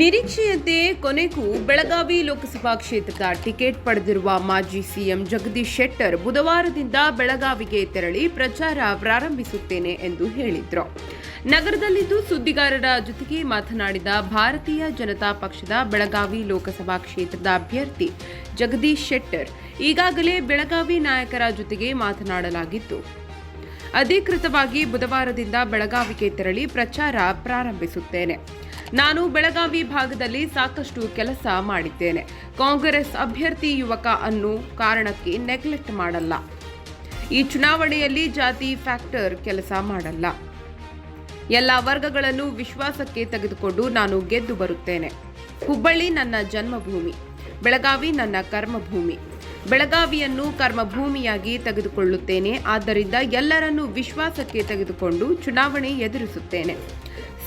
ನಿರೀಕ್ಷೆಯಂತೆ ಕೊನೆಗೂ ಬೆಳಗಾವಿ ಲೋಕಸಭಾ ಕ್ಷೇತ್ರದ ಟಿಕೆಟ್ ಪಡೆದಿರುವ ಮಾಜಿ ಸಿಎಂ ಜಗದೀಶ್ ಶೆಟ್ಟರ್ ಬುಧವಾರದಿಂದ ಬೆಳಗಾವಿಗೆ ತೆರಳಿ ಪ್ರಚಾರ ಪ್ರಾರಂಭಿಸುತ್ತೇನೆ ಎಂದು ಹೇಳಿದ್ರು. ನಗರದಲ್ಲಿಂದು ಸುದ್ದಿಗಾರರ ಜೊತೆಗೆ ಮಾತನಾಡಿದ ಭಾರತೀಯ ಜನತಾ ಪಕ್ಷದ ಬೆಳಗಾವಿ ಲೋಕಸಭಾ ಕ್ಷೇತ್ರದ ಅಭ್ಯರ್ಥಿ ಜಗದೀಶ್ ಶೆಟ್ಟರ್, ಈಗಾಗಲೇ ಬೆಳಗಾವಿ ನಾಯಕರ ಜೊತೆಗೆ ಮಾತನಾಡಲಾಗಿತ್ತು. ಅಧಿಕೃತವಾಗಿ ಬುಧವಾರದಿಂದ ಬೆಳಗಾವಿಗೆ ತೆರಳಿ ಪ್ರಚಾರ ಪ್ರಾರಂಭಿಸುತ್ತೇನೆ. ನಾನು ಬೆಳಗಾವಿ ಭಾಗದಲ್ಲಿ ಸಾಕಷ್ಟು ಕೆಲಸ ಮಾಡಿದ್ದೇನೆ. ಕಾಂಗ್ರೆಸ್ ಅಭ್ಯರ್ಥಿ ಯುವಕ ಅನ್ನೋ ಕಾರಣಕ್ಕೆ ನೆಗ್ಲೆಕ್ಟ್ ಮಾಡಲ್ಲ. ಈ ಚುನಾವಣೆಯಲ್ಲಿ ಜಾತಿ ಫ್ಯಾಕ್ಟರ್ ಕೆಲಸ ಮಾಡಲ್ಲ. ಎಲ್ಲ ವರ್ಗಗಳನ್ನು ವಿಶ್ವಾಸಕ್ಕೆ ತೆಗೆದುಕೊಂಡು ನಾನು ಗೆದ್ದು ಬರುತ್ತೇನೆ. ಹುಬ್ಬಳ್ಳಿ ನನ್ನ ಜನ್ಮಭೂಮಿ, ಬೆಳಗಾವಿ ನನ್ನ ಕರ್ಮಭೂಮಿ. ಬೆಳಗಾವಿಯನ್ನು ಕರ್ಮಭೂಮಿಯಾಗಿ ತೆಗೆದುಕೊಳ್ಳುತ್ತೇನೆ. ಆದ್ದರಿಂದ ಎಲ್ಲರನ್ನೂ ವಿಶ್ವಾಸಕ್ಕೆ ತೆಗೆದುಕೊಂಡು ಚುನಾವಣೆ ಎದುರಿಸುತ್ತೇನೆ.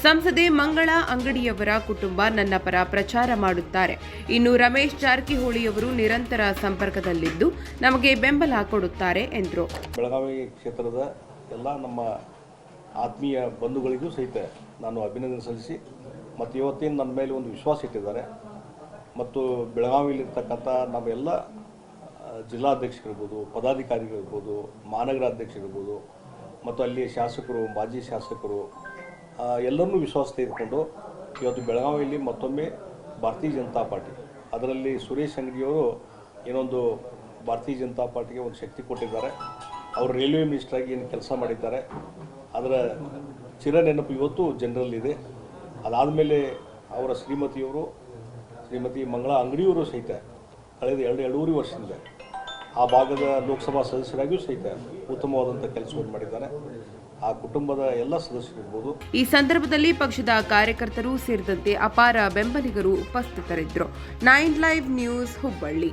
ಸಂಸದೆ ಮಂಗಳ ಅಂಗಡಿಯವರ ಕುಟುಂಬ ನನ್ನ ಪರ ಪ್ರಚಾರ ಮಾಡುತ್ತಾರೆ. ಇನ್ನು ರಮೇಶ್ ಜಾರಕಿಹೊಳಿಯವರು ನಿರಂತರ ಸಂಪರ್ಕದಲ್ಲಿದ್ದು ನಮಗೆ ಬೆಂಬಲ ಕೊಡುತ್ತಾರೆ ಎಂದರು. ಬೆಳಗಾವಿ ಕ್ಷೇತ್ರದ ಎಲ್ಲ ನಮ್ಮ ಆತ್ಮೀಯ ಬಂಧುಗಳಿಗೂ ಸಹಿತ ನಾನು ಅಭಿನಂದನೆ ಸಲ್ಲಿಸಿ ಮತ್ತು ಇವತ್ತಿನ ನನ್ನ ಮೇಲೆ ಒಂದು ವಿಶ್ವಾಸ ಇಟ್ಟಿದ್ದಾರೆ ಮತ್ತು ಬೆಳಗಾವಿಯಲ್ಲಿರ್ತಕ್ಕಂಥ ನಮ್ಮೆಲ್ಲ ಆ, ಜಿಲ್ಲಾಧ್ಯಕ್ಷರಿರ್ಬೋದು, ಪದಾಧಿಕಾರಿಗಳಿರ್ಬೋದು ಮಹಾನಗರ ಅಧ್ಯಕ್ಷರಿರ್ಬೋದು ಮತ್ತು ಅಲ್ಲಿ ಶಾಸಕರು, ಮಾಜಿ ಶಾಸಕರು ಎಲ್ಲರನ್ನೂ ವಿಶ್ವಾಸ ತೆಗೆದುಕೊಂಡು ಇವತ್ತು ಬೆಳಗಾವಿಯಲ್ಲಿ ಮತ್ತೊಮ್ಮೆ ಭಾರತೀಯ ಜನತಾ ಪಾರ್ಟಿ. ಅದರಲ್ಲಿ ಸುರೇಶ್ ಅಂಗಡಿಯವರು ಏನೊಂದು ಭಾರತೀಯ ಜನತಾ ಪಾರ್ಟಿಗೆ ಒಂದು ಶಕ್ತಿ ಕೊಟ್ಟಿದ್ದಾರೆ. ಅವರು ರೈಲ್ವೆ ಮಿನಿಸ್ಟ್ರಾಗಿ ಏನು ಕೆಲಸ ಮಾಡಿದ್ದಾರೆ. ಅದರ ಚಿರ ನೆನಪು ಇವತ್ತು ಜನರಲ್ಲಿದೆ. ಅದಾದಮೇಲೆ ಅವರ ಶ್ರೀಮತಿಯವರು, ಶ್ರೀಮತಿ ಮಂಗಳ ಅಂಗಡಿಯವರು ಸಹಿತ ಕಳೆದ ಎರಡು, ಎರಡೂವರೆ ವರ್ಷದಿಂದ ಆ ಭಾಗದ ಲೋಕಸಭಾ ಸದಸ್ಯರಾಗಿಯೂ ಸಹಿತ ಉತ್ತಮವಾದಂಥ ಕೆಲಸವನ್ನು ಮಾಡಿದ್ದಾರೆ. ಆ ಕುಟುಂಬದ ಎಲ್ಲ ಸದಸ್ಯರಿರ್ಬೋದು ಈ ಸಂದರ್ಭದಲ್ಲಿ ಪಕ್ಷದ ಕಾರ್ಯಕರ್ತರು ಸೇರಿದಂತೆ ಅಪಾರ ಬೆಂಬಲಿಗರು ಉಪಸ್ಥಿತರಿದ್ದರು. Nine live news Hubballi.